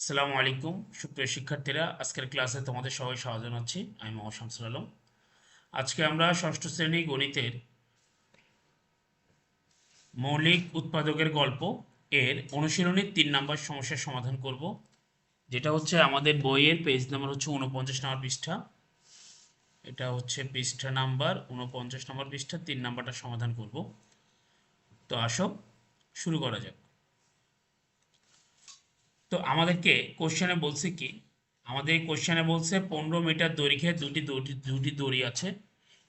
আসসালামু আলাইকুম, সুপ্রিয় শিক্ষার্থীরা। আজকের ক্লাসে তোমাদের সবাই স্বাগত জানাচ্ছি। আমি মোহাম্মদ শামসুল আলম। আজকে আমরা ষষ্ঠ শ্রেণি গণিতের মৌলিক উৎপাদকের গল্প এর অনুশীলনীর তিন নম্বর সমস্যার সমাধান করব, যেটা হচ্ছে আমাদের বইয়ের পেজ নাম্বার হচ্ছে উনপঞ্চাশ নম্বর পৃষ্ঠা। এটা হচ্ছে পৃষ্ঠা নাম্বার উনপঞ্চাশ নম্বর পৃষ্ঠা, তিন নাম্বারটা সমাধান করব। তো আসো, শুরু করা যাক। তো আমাদেরকে কোশ্চেনে বলছে কি? আমাদের কোশ্চেনে বলছে পনেরো মিটার দৈর্ঘ্যে দুটি দড়ি দুটি দড়ি আছে।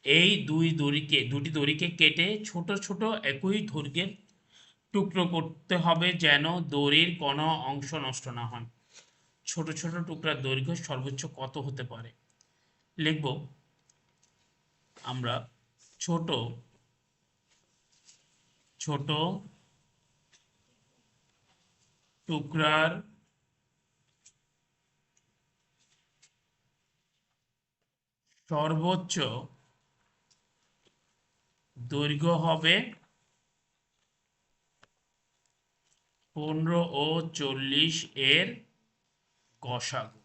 এই দুই দড়িকে, দুটি দড়িকে কেটে ছোট ছোট একই দৈর্ঘ্যের টুকরো করতে হবে যেন দড়ির কোনো অংশ নষ্ট না হয়। ছোট ছোট টুকরার দৈর্ঘ্য সর্বোচ্চ কত হতে পারে? লিখব। আমরা ছোট ছোট টুকরার সর্বোচ্চ দৈর্ঘ্য হবে পনেরো ও চল্লিশ এর গসাগু।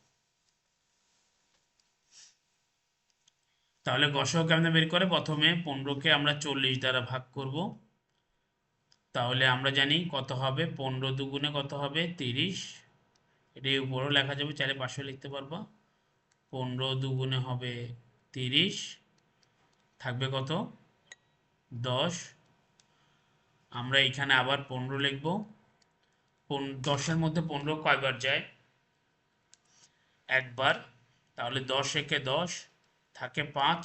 তাহলে গসাগু কেমনে বের করে? প্রথমে পনেরোকে আমরা চল্লিশ দ্বারা ভাগ করব। তাহলে আমরা জানি কত হবে? পনেরো দুগুণে কত হবে? তিরিশ। এটা উপরও লেখা যাবে চারে পাশে লিখতে পারবা। পনেরো দুগুণে হবে তিরিশ। থাকবে কত? দশ। আমরা এখানে আবার পনেরো লিখব। দশের মধ্যে পনেরো কয়বার যায়? একবার। তাহলে দশ একে দশ থাকে পাঁচ।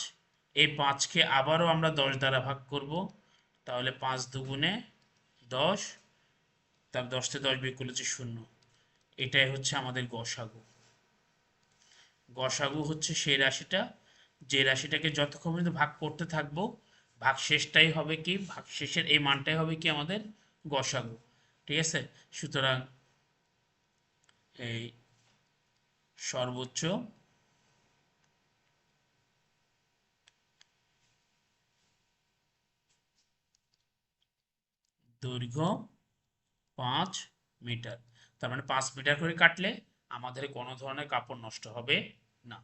এই পাঁচকে আবারও আমরা দশ দ্বারা ভাগ করব। তাহলে পাঁচ দুগুণে দশ, তার দশ থেকে দশ বিয়োগ করলে হচ্ছে শূন্য। এটাই হচ্ছে আমাদের গসাগু। গসাগু হচ্ছে সেই রাশিটা, যে রাশিটাকে যতক্ষণ পর্যন্ত ভাগ করতে থাকব, ভাগ শেষটাই হবে কি, ভাগ শেষের এই মানটাই হবে কি আমাদের গসাগু। ঠিক আছে? সুতরাং এই সর্বোচ্চ দৈর্ঘ্য পাঁচ মিটার। তার মানে পাঁচ মিটার করে কাটলে আমাদের কোনো ধরনের কাপড় নষ্ট হবে না।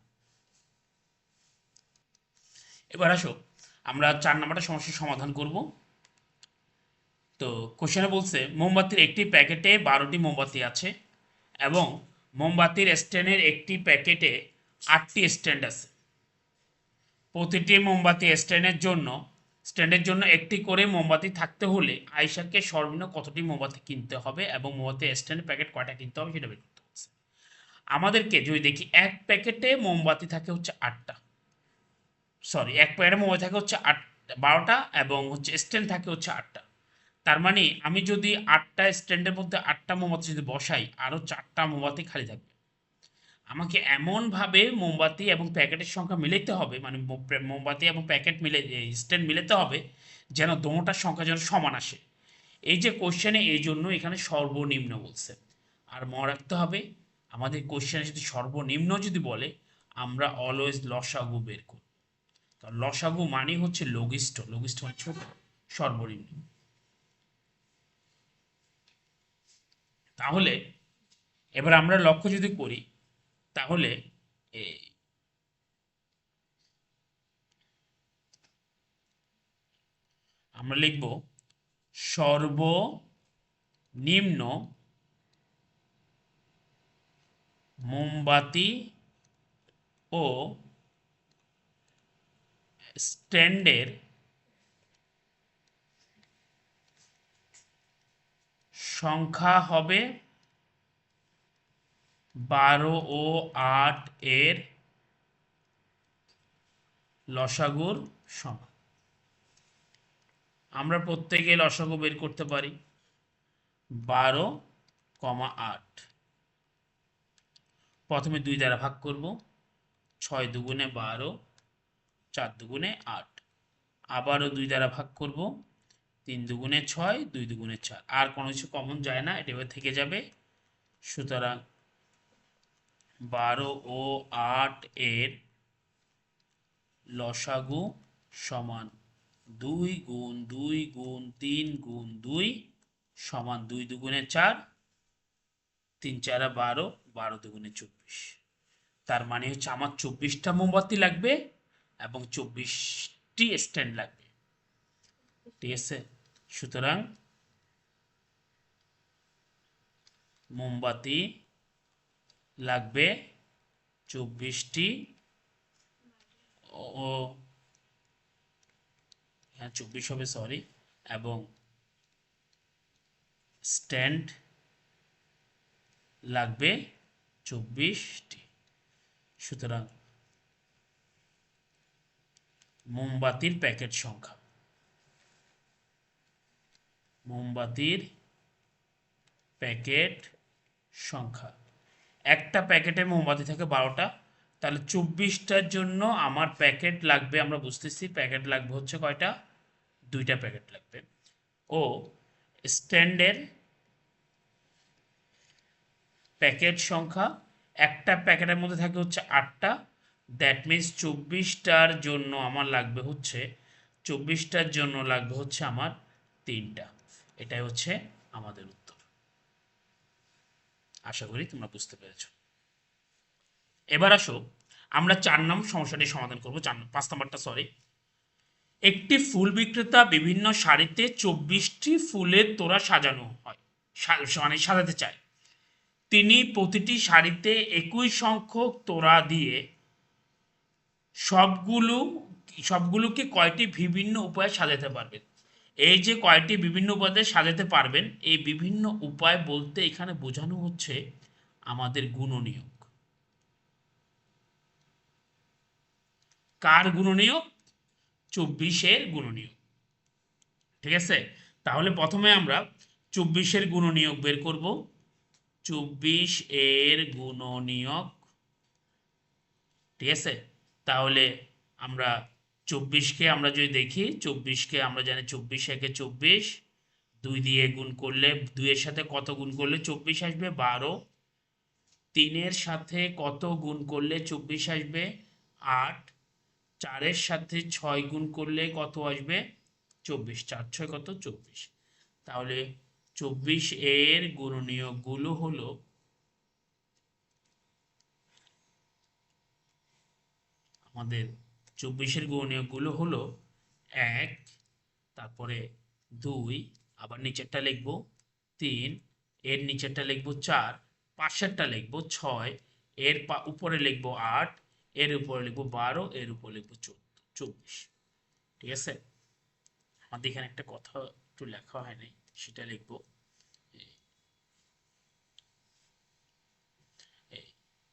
এবার আসো, আমরা চার নাম্বারটা সমস্যার সমাধান করব। তো কোশ্চেনে বলছে, মোমবাতির একটি প্যাকেটে বারোটি মোমবাতি আছে এবং মোমবাতির স্ট্যান্ডের একটি প্যাকেটে আটটি স্ট্যান্ড আছে। প্রতিটি মোমবাতি স্ট্যান্ডের জন্য স্ট্যান্ডের জন্য একটি করে মোমবাতি থাকতে হলে আয়সাকে সর্বনিম্ন কতটি মোমবাতি কিনতে হবে এবং মোমবাতি স্ট্যান্ডের প্যাকেট কয়টা কিনতে হবে সেটা বের করতে হবে আমাদেরকে যদি দেখি এক প্যাকেটে মোমবাতি থাকে হচ্ছে আটটা সরি এক প্যাকেটে মোমবাতি থাকে হচ্ছে আট, বারোটা এবং হচ্ছে স্ট্যান্ড থাকে হচ্ছে আটটা। তার মানে আমি যদি আটটা স্ট্যান্ডের মধ্যে আটটা মোমবাতি যদি বসাই আরও চারটা মোমবাতি খালি থাকবে। আমাকে এমনভাবে মোমবাতি এবং প্যাকেটের সংখ্যা মিলাইতে হবে মানে মোমবাতি এবং প্যাকেট মিলে স্ট্যান্ড মিলাতে হবে, যেন দোনোটার সংখ্যা যেন সমান আসে। এই যে কোশ্চেনে এই জন্য এখানে সর্বনিম্ন বলছে। আর মনে রাখতে হবে, আমাদের কোশ্চেনে যদি সর্বনিম্ন যদি বলে, আমরা অলওয়েজ লসাগু বের করব। তো লসাগু মানে হচ্ছে লঘিষ্ঠ লঘিষ্ঠ মানে ছোট, সর্বনিম্ন। তাহলে, এবার আমরা লক্ষ্য যদি করি তাহলে আমরা লিখব সর্বনিম্ন মোমবাতি ও স্ট্যান্ডের সংখ্যা হবে বারো ও আট এর লসাগুর সমান। আমরা প্রত্যেকে লসাগু বের করতে পারি। বারো কমা আট। প্রথমে দুই দ্বারা ভাগ করব। ছয় দুগুণে বারো, চার দুগুণে আট। আবারও দুই দ্বারা ভাগ করব। তিন দুগুণে ছয়, দুই দুগুণে চার। আর কোনো কিছু কমন যায় না, এটা থেকে যাবে। সুতরাং বারো ও আট এর লসাগু সমান দুই গুণ দুই গুণ তিন গুণ দুই সমান দুই দুগুণে চার, তিন চারা বারো বারো দুগুণে চব্বিশ। তার মানে হচ্ছে আমার চব্বিশটা মোমবাতি লাগবে এবং চব্বিশটি স্ট্যান্ড লাগবে। ঠিক আছে? সুতরাং মোমবাতি লাগবে চব্বিশটি। ও হ্যাঁ চব্বিশ হবে সরি এবং স্ট্যান্ড লাগবে চব্বিশটি। সুতরাং মোমবাতির প্যাকেট সংখ্যা। মোমবাতির প্যাকেট সংখ্যা। একটা প্যাকেটে মোমবাতি থাকে বারোটা, তাহলে চব্বিশটার জন্য আমার প্যাকেট লাগবে, আমরা বুঝতেছি প্যাকেট লাগবে হচ্ছে কয়টা? দুইটা প্যাকেট লাগবে। ও, স্ট্যান্ডের প্যাকেট সংখ্যা, একটা প্যাকেটের মধ্যে থাকে হচ্ছে আটটা দ্যাট মিন্স চব্বিশটার জন্য আমার লাগবে হচ্ছে, চব্বিশটার জন্য লাগবে হচ্ছে আমার তিনটা। এটাই হচ্ছে আমাদের উত্তর। আশা করি তোমরা বুঝতে পেরেছ। এবার আসো, আমরা চার নম্বর সমস্যাটি সমাধান করব। চার পাঁচ নম্বরটা সরি একটি ফুল বিক্রেতা বিভিন্ন শাড়িতে চব্বিশটি ফুলের তোড়া সাজানো হয় মানে সাজাতে চায়। তিনি প্রতিটি শাড়িতে একই সংখ্যক তোড়া দিয়ে সবগুলো, সবগুলোকে কয়টি বিভিন্ন উপায়ে সাজাতে পারবেন? এই যে কয়টি বিভিন্ন উপায়ে সাজাতে পারবেন, এই বিভিন্ন উপায় বলতে এখানে বোঝানো হচ্ছে আমাদের গুণনীয়ক। কার গুণনীয়ক? চব্বিশের গুণনীয়ক। ঠিক আছে? তাহলে প্রথমে আমরা চব্বিশের গুণনীয়ক বের করব। চব্বিশ এর গুণনীয়ক। ঠিক আছে? তাহলে আমরা চব্বিশকে আমরা যদি দেখি, চব্বিশকে আমরা জানি চব্বিশ একে চব্বিশ, দুই দিয়ে গুণ করলে, দুইয়ের সাথে কত গুণ করলে চব্বিশ আসবে? বারো। তিনের সাথে কত গুণ করলে চব্বিশ আসবে? আট। চারের সাথে ছয় গুণ করলে কত আসবে? চব্বিশ। চার, ছয় কত? চব্বিশ। তাহলে চব্বিশ এর গুণনীয়কগুলো হলো আমাদের চব্বিশের গুণনীয়কগুলো হলো এক, তারপরে দুই, আবার নিচেরটা লিখব তিন, এর নিচেরটা লিখব চার, পাশেরটা লিখব ছয়, এর পা- উপরে লিখব আট, এর উপরে লিখব বারো, এর উপরে লিখব চোদ্দ, চব্বিশ। ঠিক আছে? আমাদের এখানে একটা কথা একটু লেখা হয়নি সেটা লিখব।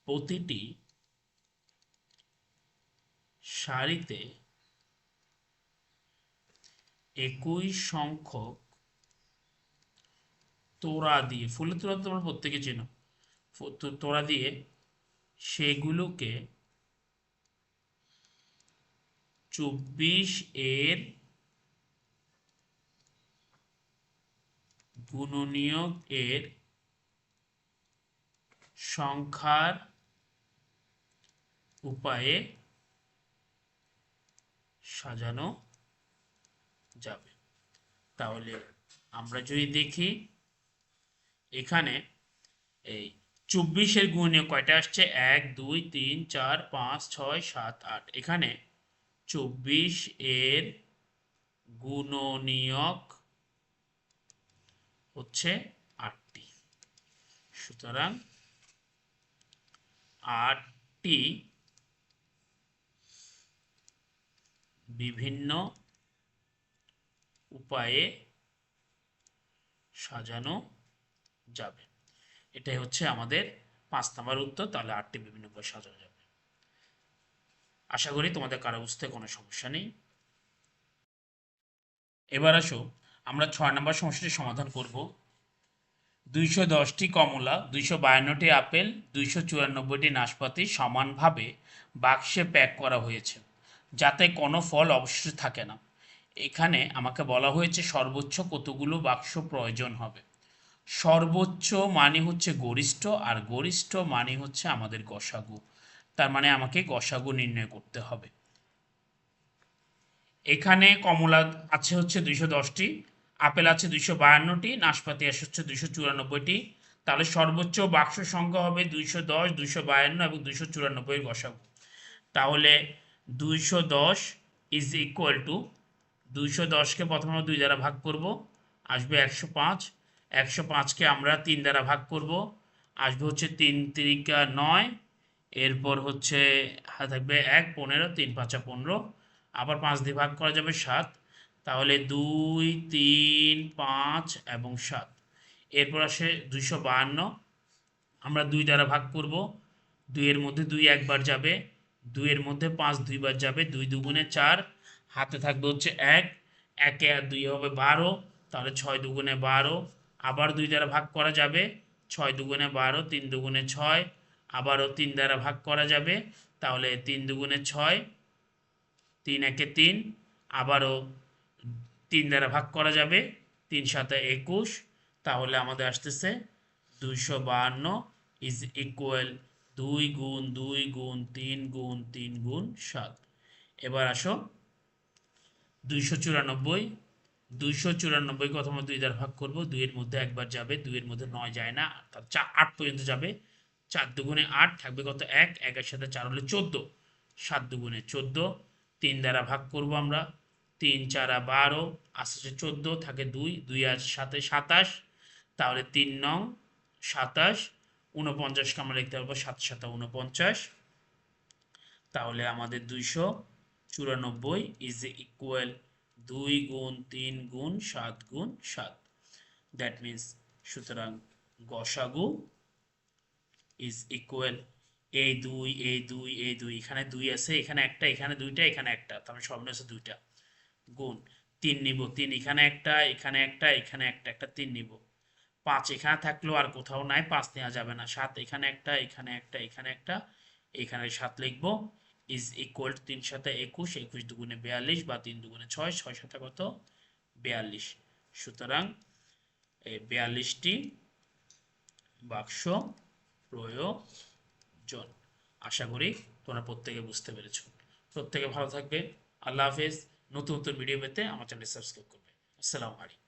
প্রতিটি সারিতে একই সংখ্যক তোড়া দিয়ে, ফুলের তোড়া তোমরা প্রত্যেকে চেনো, ফু- তো- তোড়া দিয়ে সেগুলোকে চব্বিশ এর গুণনীয়ক এর সংখ্যার উপায়ে সাজানো যাবে। তাহলে আমরা যদি দেখি, এখানে এই চব্বিশের গুণনীয়ক কয়টা আসছে? এক, দুই, তিন, চার, পাঁচ, ছয়, সাত, আট। এখানে চব্বিশ এর গুণনীয়ক হচ্ছে আটটি। সুতরাং আটটি বিভিন্ন উপায়ে সাজানো যাবে। এটাই হচ্ছে আমাদের পাঁচ নাম্বার উত্তর, তাহলে আটটি বিভিন্ন উপায়ে সাজানো যাবে। আশা করি তোমাদের কারও বুঝতে কোনো সমস্যা নেই। এবার আসো, আমরা ছয় নম্বর সমস্যাটি সমাধান করব। দুইশো দশটি কমলা, দুইশো বায়ান্নটি আপেল, দুইশো চুরানব্বইটি নাশপাতি সমানভাবে বাক্সে প্যাক করা হয়েছে। যাতে কোনো ফল অবশিষ্ট থাকে না। এখানে আমাকে বলা হয়েছে সর্বোচ্চ কতগুলো বাক্স প্রয়োজন হবে। সর্বোচ্চ মানে হচ্ছে গরিষ্ঠ আর গরিষ্ঠ মানে হচ্ছে আমাদের গসাগু। তার মানে আমাকে গসাগু নির্ণয় করতে হবে। এখানে কমলা আছে হচ্ছে দুইশো দশটি, আপেল আছে দুইশো বায়ান্নটি, নাশপাতি আছে হচ্ছে দুইশো চুরানব্বইটি। তাহলে সর্বোচ্চ বাক্স সংখ্যা হবে দুইশো দশ, দুইশো বায়ান্ন এবং দুইশো চুরানব্বই গসাগু। তাহলে দুইশো দশ ইজ ইকুয়াল টু দুইশো দশকে প্রথমে আমরা দুই দ্বারা ভাগ করব, আসবে একশো পাঁচ। একশো পাঁচকে আমরা তিন দ্বারা ভাগ করব, আসবে হচ্ছে তিন তিরিকা নয়, এরপর হচ্ছে থাকবে এক, পনেরো, তিন, পাঁচা পনেরো। আবার পাঁচ দিয়ে ভাগ করা যাবে সাত। তাহলে দুই, তিন, পাঁচ এবং সাত। এরপর আসে দুইশো বাহান্ন। আমরা দুই দ্বারা ভাগ করব। দুইয়ের মধ্যে দুই একবার যাবে। দুইয়ের মধ্যে পাঁচ দুইবার যাবে, দুই দুগুণে চার, হাতে থাকবে হচ্ছে এক, একে আর দুই হবে বারো, তাহলে ছয় দুগুণে বারো, আবার দুই দ্বারা ভাগ করা যাবে, ছয় দুগুণে বারো, তিন দুগুণে ছয়, আবারও তিন দ্বারা ভাগ করা যাবে, তাহলে তিন দুগুণে ছয়, তিন একে তিন, আবারও তিন দ্বারা ভাগ করা যাবে, তিন সাথে একুশ, তাহলে আমাদের আসতেছে দুইশো বাহান্ন ইজ ইকুয়াল দুই গুণ দুই গুণ তিন গুণ তিন গুণ সাত। এবার আসো। দুইশো চুরানব্বই দুইশো চুরানব্বই কথা দুই দ্বারা ভাগ করব, দুইয়ের মধ্যে একবার যাবে, দুইয়ের মধ্যে নয় যায় না অর্থাৎ চার, আট পর্যন্ত যাবে। চার দুগুণে আট থাকবে কত? এক, একের সাথে চার হলে চোদ্দ। সাত দুগুণে চোদ্দ, তিন দ্বারা ভাগ করব আমরা। তিন চারা বারো আসছে চোদ্দ থাকে দুই দুই আর সাথে সাতাশ, তাহলে তিন নং সাতাশ উনপঞ্চাশকে আমরা লিখতে পারব সাত সাতা উনপঞ্চাশ তাহলে আমাদের দুইশো চুরানব্বই ইজ ইকুয়াল দুই গুণ তিন গুণ সাত গুণ সাত। দ্যাট মিন্স সুতরাং গসাগু ইজ ইকুয়াল এই দুই এই দুই এই দুই। এখানে দুই আছে, এখানে একটা, এখানে দুইটা, এখানে একটা। তাহলে সব আছে দুইটা। গুণ, তিন নিব। তিন, এখানে একটা এখানে একটা এখানে একটা একটা তিন নিব। পাঁচ এখানে থাকলেও আর কোথাও নাই, পাঁচ নেওয়া যাবে না। সাত এখানে একটা এখানে একটা এখানে একটা, এখানে সাত লিখব। ইজ ইকুয়াল টু তিন সাথে একুশ একুশ দুগুণে বিয়াল্লিশ বা তিন দুগুণে ছয় ছয় সাথে কত? বিয়াল্লিশ। সুতরাং এই বিয়াল্লিশটি বাক্স প্রয়োজন। আশা করি তোমরা প্রত্যেকে বুঝতে পেরেছ। প্রত্যেকে ভালো থাকবে। আল্লাহ হাফেজ। নতুন নতুন ভিডিও পেতে আমার চ্যানেল সাবস্ক্রাইব করবে। আসসালামু আলাইকুম।